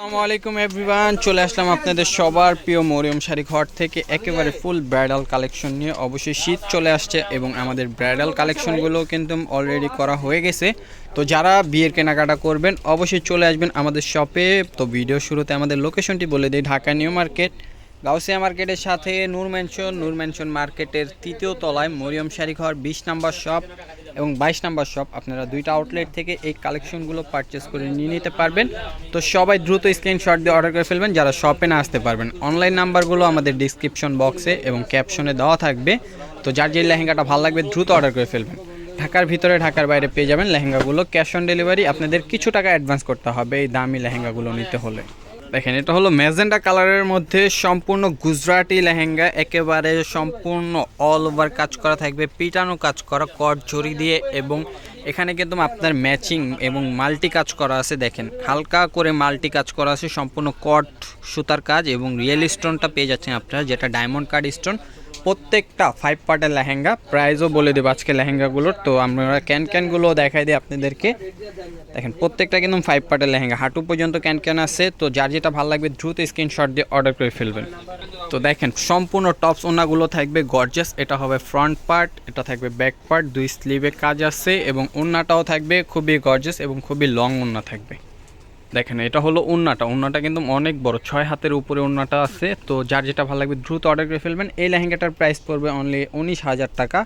আসসালামু আলাইকুম এভরিওয়ান, চলে আসলাম আপনাদের সবার প্রিয় মরিয়ম শাড়ি ঘর থেকে, একেবারে ফুল ব্রাইডাল কালেকশন নিয়ে। অবশ্যই শীত চলে আসছে এবং আমাদের ব্রাইডাল কালেকশনগুলো কিন্তু অলরেডি করা হয়ে গেছে। তো যারা বিয়ের কেনাকাটা করবেন, অবশ্যই চলে আসবেন আমাদের শপে তো ভিডিও শুরুতে আমাদের লোকেশনটি বলে দিই, ঢাকা নিউ মার্কেট। গাউসিয়া মার্কেটের সাথে নূর ম্যানশন নূর ম্যানশন মার্কেটের তৃতীয় তলায় মরিয়ম শাড়ি ঘর, বিশ নাম্বার শপ এবং বাইশ নাম্বার শপ আপনারা দুইটা আউটলেট থেকে এই কালেকশনগুলো পারচেস করে নিয়ে নিতে পারবেন। তো সবাই দ্রুত স্ক্রিনশট দিয়ে অর্ডার করে ফেলবেন, যারা শপে না আসতে পারবেন। অনলাইন নাম্বারগুলো আমাদের ডিসক্রিপশন বক্সে এবং ক্যাপশনে দেওয়া থাকবে। তো যার যে লেহেঙ্গাটা ভালো লাগবে, দ্রুত অর্ডার করে ফেলবেন। ঢাকার ভিতরে ঢাকার বাইরে পেয়ে যাবেন লেহেঙ্গাগুলো। ক্যাশ অন ডেলিভারি আপনাদের কিছু টাকা অ্যাডভান্স করতে হবে এই দামি লেহেঙ্গাগুলো নিতে হলে। দেখেন, এটা হলো ম্যাজেন্ডা কালারের মধ্যে সম্পূর্ণ গুজরাটি লেহেঙ্গা, একেবারে সম্পূর্ণ অল ওভার কাজ করা থাকবে, পিটানো কাজ করা, কট জড়ি দিয়ে এবং এখানে কিন্তু আপনার ম্যাচিং এবং মাল্টি কাজ করা আছে, দেখেন। হালকা করে মাল্টি কাজ করা আছে, সম্পূর্ণ কট সুতার কাজ এবং রিয়েল স্টোনটা পেয়ে যাচ্ছেন আপনারা, যেটা ডায়মন্ড কার্ড স্টোন প্রত্যেকটা ফাইভ পার্টের লেহেঙ্গা প্রাইসও বলে দেবো আজকে লেহেঙ্গাগুলোর। তো আমরা ক্যান ক্যানগুলো দেখাই দিই আপনাদেরকে। দেখেন, প্রত্যেকটা কিন্তু ফাইভ পার্টের লেহেঙ্গা। হাঁটু পর্যন্ত ক্যান ক্যান আছে, তো যার যেটা ভালো লাগবে দ্রুত স্ক্রিনশট দিয়ে অর্ডার করে ফেলবেন। তো দেখেন, সম্পূর্ণ টপস ওনাগুলো থাকবে গর্জাস এটা হবে ফ্রন্ট পার্ট এটা থাকবে ব্যাক পার্ট দুই স্লিভে কাজ আছে এবং ওন্নাটাও থাকবে খুবই গর্জাস এবং খুবই লং ওন্না থাকবে। দেখেন, এটা হলো উন্নাটা। উন্নাটা কিন্তু অনেক বড়, ছয় হাতের উপরে উন্নাটা আছে। তো যার যেটা ভালো লাগবে, দ্রুত অর্ডার করে ফেলবেন। এই লেহেঙ্গাটার প্রাইস পড়বে অনলি উনিশ হাজার টাকা।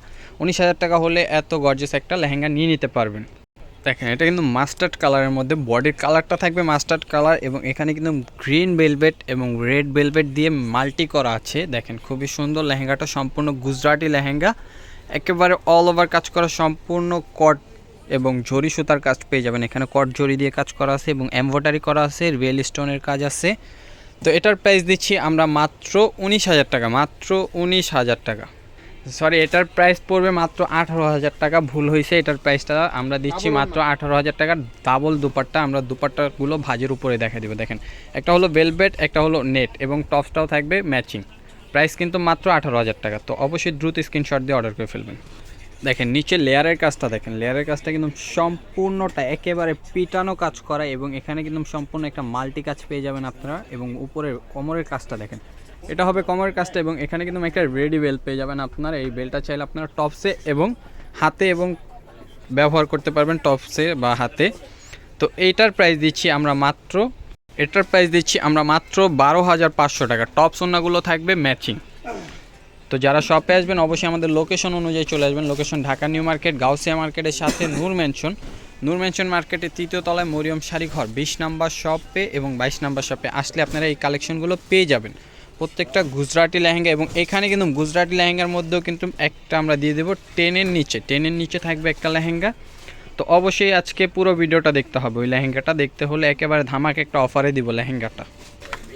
উনিশ হাজার টাকা হলে এত গর্জেস একটা লেহেঙ্গা নিয়ে নিতে পারবেন। দেখেন, এটা কিন্তু মাস্টার্ড কালারের মধ্যে বডির কালারটা থাকবে মাস্টার্ড কালার এবং এখানে কিন্তু গ্রিন ভেলভেট এবং রেড ভেলভেট দিয়ে মাল্টি করা আছে। দেখেন, খুবই সুন্দর লেহেঙ্গাটা, সম্পূর্ণ গুজরাটি লেহেঙ্গা। একেবারে অল ওভার কাজ করা সম্পূর্ণ কট এবং জরি সুতার কাজ পেয়ে যাবেন। এখানে কট জরি দিয়ে কাজ করা আছে এবং এমব্রয়ডারি করা আছে রিয়েল স্টোনের কাজ আছে। তো এটার প্রাইস দিচ্ছি আমরা মাত্র উনিশ হাজার টাকা মাত্র উনিশ হাজার টাকা। সরি এটার প্রাইস পড়বে মাত্র আঠারো হাজার টাকা ভুল হয়েছে এটার প্রাইসটা আমরা দিচ্ছি মাত্র আঠারো হাজার টাকা ডাবল দুপাট্টা আমরা দুপাট্টাগুলো ভাজের উপরে দেখা দিব দেখেন। একটা হলো ভেলভেট একটা হলো নেট এবং টপসটাও থাকবে ম্যাচিং প্রাইস কিন্তু মাত্র আঠারো হাজার টাকা তো অবশ্যই দ্রুত স্ক্রিনশট দিয়ে অর্ডার করে ফেলবেন। দেখেন নিচে লেয়ারের কাজটা দেখেন। লেয়ারের কাজটা কিন্তু সম্পূর্ণটা একেবারে পিটানো কাজ করা এবং এখানে কিন্তু সম্পূর্ণ একটা মাল্টি কাজ পেয়ে যাবেন আপনারা এবং উপরের কোমরের কাজটা দেখেন। এটা হবে কোমরের কাজটা এবং এখানে কিন্তু একটা রেডি বেল পেয়ে যাবেন আপনারা। এই বেলটা চাইলে আপনারা টপসে এবং হাতে এবং ব্যবহার করতে পারবেন টপসে বা হাতে। তো এইটার প্রাইস দিচ্ছি আমরা মাত্র, এটার প্রাইস দিচ্ছি আমরা মাত্র বারো হাজার পাঁচশো টাকা। টপ সোনাগুলো থাকবে ম্যাচিং। তো যারা শপে আসবেন, অবশ্যই আমাদের লোকেশন অনুযায়ী চলে আসবেন। Location Dhaka New Market Gausia মার্কেটের সাথে নূর মেনশন নূর মেনশন মার্কেটের তৃতীয় তলায় মরিয়ম শাড়ি ঘর, বিশ নাম্বার শপে এবং বাইশ নাম্বার শপে আসলে আপনারা এই কালেকশনগুলো পেয়ে যাবেন। প্রত্যেকটা গুজরাটি লেহেঙ্গা এবং এখানে কিন্তু গুজরাটি লেহেঙ্গার মধ্যেও কিন্তু একটা আমরা দিয়ে দেবো টেনের নিচে। টেনের নিচে থাকবে একটা লেহেঙ্গা। তো অবশ্যই আজকে পুরো ভিডিওটা দেখতে হবে। ওই লেহেঙ্গাটা দেখতে হলে একেবারে ধামাকে একটা অফারে দিব লেহেঙ্গাটা।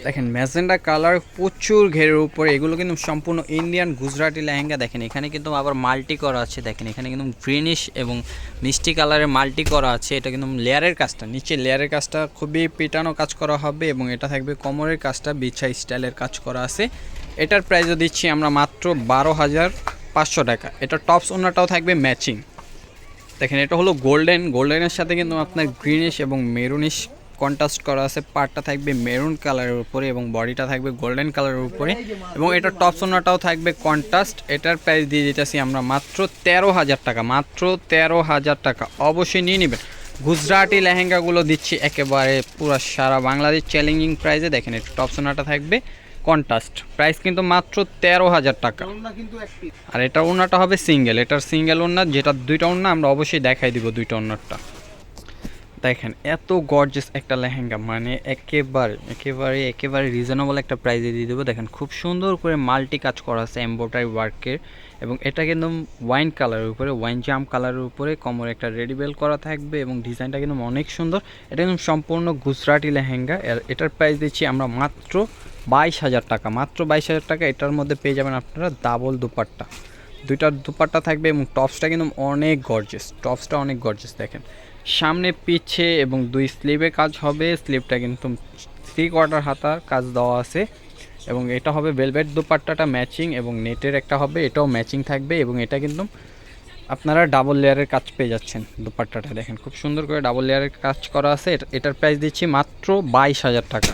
দেখেন, ম্যাজেন্ডা কালার প্রচুর ঘেরের উপরে। এগুলো কিন্তু সম্পূর্ণ ইন্ডিয়ান গুজরাটি লেহেঙ্গা। দেখেন, এখানে কিন্তু আবার মাল্টি করা আছে। দেখেন, এখানে কিন্তু গ্রিনিশ এবং মিষ্টি কালারের মাল্টি করা আছে। এটা কিন্তু লেয়ারের কাজটা, নিচে লেয়ারের কাজটা খুবই পিটানো কাজ করা হবে এবং এটা থাকবে কোমরের কাজটা বিছা স্টাইলের কাজ করা আছে। এটার প্রাইসও দিচ্ছি আমরা মাত্র বারো হাজার পাঁচশো টাকা। এটা টপস ওনারটাও থাকবে ম্যাচিং দেখেন, এটা হলো গোল্ডেন গোল্ডেনের সাথে কিন্তু আপনার গ্রিনিশ এবং মেরুনিশ কন্ট্রাস্ট করা আছে পার্টটা থাকবে মেরুন কালারের উপরে এবং বডিটা থাকবে গোল্ডেন কালারের উপরে এবং এটা টপ সোনাটাও থাকবে কন্ট্রাস্ট এটার প্রাইস দিয়ে দিতেছি আমরা মাত্র তেরো হাজার টাকা, মাত্র তেরো হাজার টাকা। অবশ্যই নিয়ে নেবেন। গুজরাটি লেহেঙ্গাগুলো দিচ্ছি একেবারে পুরো সারা বাংলাদেশ। চ্যালেঞ্জিং প্রাইসে দেখেন এটা টপ সোনাটা থাকবে কন্ট্রাস্ট প্রাইস কিন্তু মাত্র তেরো হাজার টাকা। আর এটা ওনাটা হবে সিঙ্গেল এটার সিঙ্গেল ওনার যেটা দুইটা ওনা আমরা অবশ্যই দেখাই দিব দুইটা ওনারটা দেখেন, এত গর্জেস একটা লেহেঙ্গা মানে একেবারে একেবারে একেবারে রিজনেবল একটা প্রাইজে দিয়ে দেবো। দেখেন, খুব সুন্দর করে মাল্টি কাজ করা আছে এম্ব্রয়ডারি ওয়ার্কের এবং এটা কিন্তু ওয়াইন কালারের উপরে ওয়াইন জাম কালারের উপরে, কোমরে একটা রেডি বেল করা থাকবে এবং ডিজাইনটা কিন্তু অনেক সুন্দর। এটা কিন্তু সম্পূর্ণ গুজরাটি লেহেঙ্গা। এটার প্রাইস দিচ্ছি আমরা মাত্র বাইশ হাজার টাকা। মাত্র বাইশ হাজার টাকা, এটার মধ্যে পেয়ে যাবেন আপনারা ডাবল দুপাট্টা। দুইটার দুপাট্টা থাকবে এবং টপসটা কিন্তু অনেক গর্জেস টপসটা অনেক গর্জেস দেখেন। সামনে পিছে এবং দুই স্লিভে কাজ হবে। স্লিভটা কিন্তু থ্রি কোয়ার্টার হাতার কাজ দেওয়া আছে এবং এটা হবে ভেলভেট দুপাট্টাটা ম্যাচিং এবং নেটের একটা হবে। এটাও ম্যাচিং থাকবে এবং এটা কিন্তু আপনারা ডাবল লেয়ারের কাজ পেয়ে যাচ্ছেন দুপাট্টাটা। দেখেন, খুব সুন্দর করে ডাবল লেয়ারের কাজ করা আছে। এটার প্রাইস দিচ্ছি মাত্র বাইশ হাজার টাকা।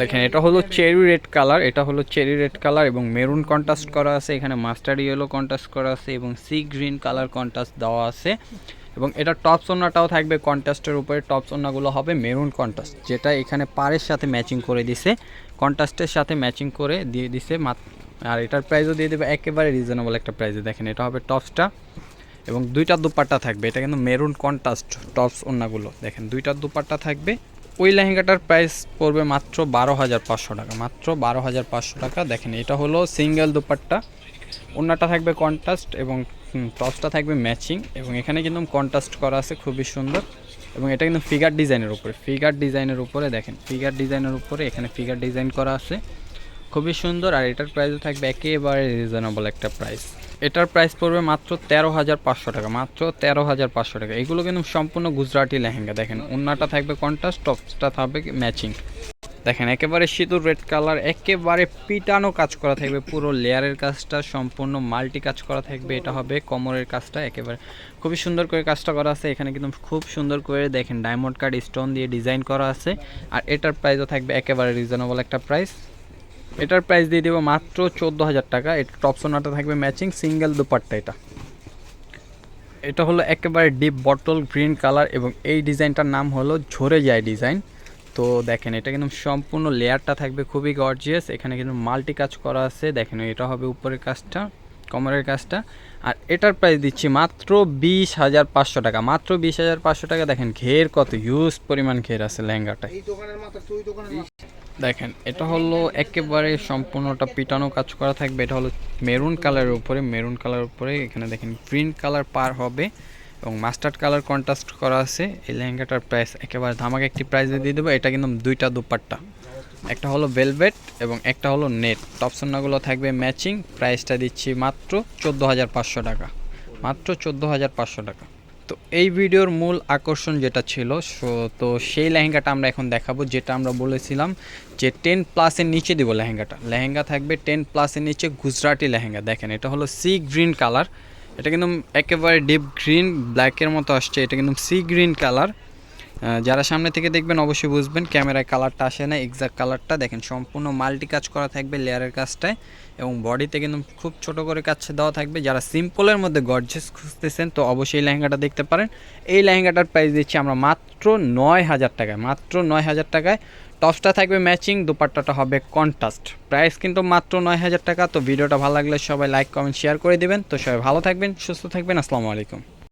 দেখেন, এটা হলো চেরি রেড কালার। এটা হলো চেরি রেড কালার এবং মেরুন কন্ট্রাস্ট করা আছে। এখানে মাস্টার্ড ইয়েলো কন্ট্রাস্ট করা আছে এবং সি গ্রিন কালার কন্ট্রাস্ট দেওয়া আছে। এবং এটা টপস ওনাটাও থাকবে কন্ট্রাস্টের উপরে টপস ওনাগুলো হবে মেরুন কন্ট্রাস্ট যেটা এখানে পাড়ের সাথে ম্যাচিং করে দিছে কন্ট্রাস্টের সাথে ম্যাচিং করে দিয়ে দিছে আর এটার প্রাইসও দিয়ে দেবে, একেবারে রিজনেবল একটা প্রাইসে দেখেন, এটা হবে টপসটা এবং দুইটা দুপাট্টা থাকবে, এটা কিন্তু মেরুন কন্ট্রাস্ট টপস ওনাগুলো দেখেন, দুইটা দুপাট্টা থাকবে, ওই লেহেঙ্গাটার প্রাইস পড়বে মাত্র বারো হাজার পাঁচশো টাকা, মাত্র বারো হাজার পাঁচশো টাকা। দেখেন, এটা হলো সিঙ্গেল দুপাট্টা ওনাটা থাকবে কন্ট্রাস্ট এবং টপসটা থাকবে ম্যাচিং এবং এখানে কিন্তু কন্ট্রাস্ট করা আছে, খুবই সুন্দর। এবং এটা কিন্তু ফিগার ডিজাইনের উপরে ফিগার ডিজাইনের উপরে দেখেন ফিগার ডিজাইনের উপরে এখানে ফিগার ডিজাইন করা আছে। খুবই সুন্দর আর এটার প্রাইসও থাকবে একেবারে রিজনেবল একটা প্রাইস এটার প্রাইস পড়বে মাত্র তেরো হাজার পাঁচশো টাকা, মাত্র তেরো হাজার পাঁচশো টাকা। এগুলো কিন্তু সম্পূর্ণ গুজরাটি লেহেঙ্গা, দেখেন। ওন্নাটা থাকবে কন্ট্রাস্ট টপসটা থাকবে ম্যাচিং দেখেন, একেবারে সিঁদুর রেড কালার একেবারে পিটানো কাজ করা থাকবে, পুরো লেয়ারের কাজটা সম্পূর্ণ মাল্টি কাজ করা থাকবে, এটা হবে কোমরের কাজটা, একেবারে খুবই সুন্দর করে কাজটা করা আছে, এখানে কিন্তু খুব সুন্দর করে দেখেন ডায়মন্ড কার্ড স্টোন দিয়ে ডিজাইন করা আছে, আর এটার প্রাইসও থাকবে একেবারে রিজনেবল একটা প্রাইস এটার প্রাইস দিয়ে দেবো মাত্র চোদ্দ হাজার টাকা এটা টপ সোনাটা থাকবে ম্যাচিং সিঙ্গেল দুপাট্টা এটা। এটা হলো একেবারে ডিপ বটল গ্রিন কালার এবং এই ডিজাইনটার নাম হলো ঝরে যায় ডিজাইন তো দেখেন এটা কিন্তু সম্পূর্ণ লেয়ারটা থাকবে খুবই গর্জিয়াস এখানে কিন্তু মাল্টি কাজ করা আছে। দেখেন এটা হবে উপরের কাজটা কমরের কাজটা। আর এটার প্রাইস দিচ্ছি মাত্র বিশ হাজার পাঁচশো টাকা। মাত্র বিশ হাজার পাঁচশো টাকা। দেখেন ঘের কত হিউজ পরিমাণ ঘের আছে লেহেঙ্গাটায় দেখেন এটা হলো একেবারে সম্পূর্ণটা পিটানো কাজ করা থাকবে। এটা হলো মেরুন কালারের উপরে মেরুন কালার উপরে। এখানে দেখেন গ্রিন কালার পার হবে। এবং মাস্টার্ড কালার কন্ট্রাস্ট করা আছে। এই লেহেঙ্গাটার প্রাইস একেবারে ধামাকে একটি প্রাইস দিয়ে দেবো। এটা কিন্তু দুইটা দুপাট্টা। একটা হলো ভেলভেট এবং একটা হলো নেট টপসন্নাগুলো থাকবে ম্যাচিং প্রাইসটা দিচ্ছি মাত্র চোদ্দ হাজার পাঁচশো টাকা। মাত্র চোদ্দ হাজার পাঁচশো টাকা। তো এই ভিডিওর মূল আকর্ষণ যেটা ছিল, সো- তো সেই লেহেঙ্গাটা আমরা এখন দেখাবো, যেটা আমরা বলেছিলাম যে টেন প্লাসের নিচে দিব লেহেঙ্গাটা। লেহেঙ্গা থাকবে টেন প্লাসের নিচে গুজরাটি লেহেঙ্গা। দেখেন, এটা হলো সি গ্রিন কালার এটা কিন্তু একেবারে ডিপ গ্রিন ব্ল্যাকের মতো আসছে। এটা কিন্তু সি গ্রিন কালার যারা সামনে থেকে দেখবেন অবশ্যই বুঝবেন ক্যামেরায় কালারটা আসে না এক্সাক্ট কালারটা দেখেন, সম্পূর্ণ মাল্টি কাজ করা থাকবে লেয়ারের কাজটায় এবং বডিতে কিন্তু খুব ছোট করে কাজ দেওয়া থাকবে। যারা সিম্পলের মধ্যে গর্জেস খুঁজতেছেন, তো অবশ্যই এই লেহেঙ্গাটা দেখতে পারেন। এই লেহেঙ্গাটার প্রাইস দিচ্ছি আমরা মাত্র নয় হাজার টাকায়, মাত্র নয় হাজার টাকায়। টপসটা থাকবে ম্যাচিং, দুপাট্টাটা হবে কন্ট্রাস্ট প্রাইস কিন্তু মাত্র নয় হাজার টাকা, তো ভিডিওটা ভালো লাগলে সবাই লাইক, কমেন্ট, শেয়ার করে দিবেন। তো সবাই ভালো থাকবেন, সুস্থ থাকবেন, আসসালামু আলাইকুম।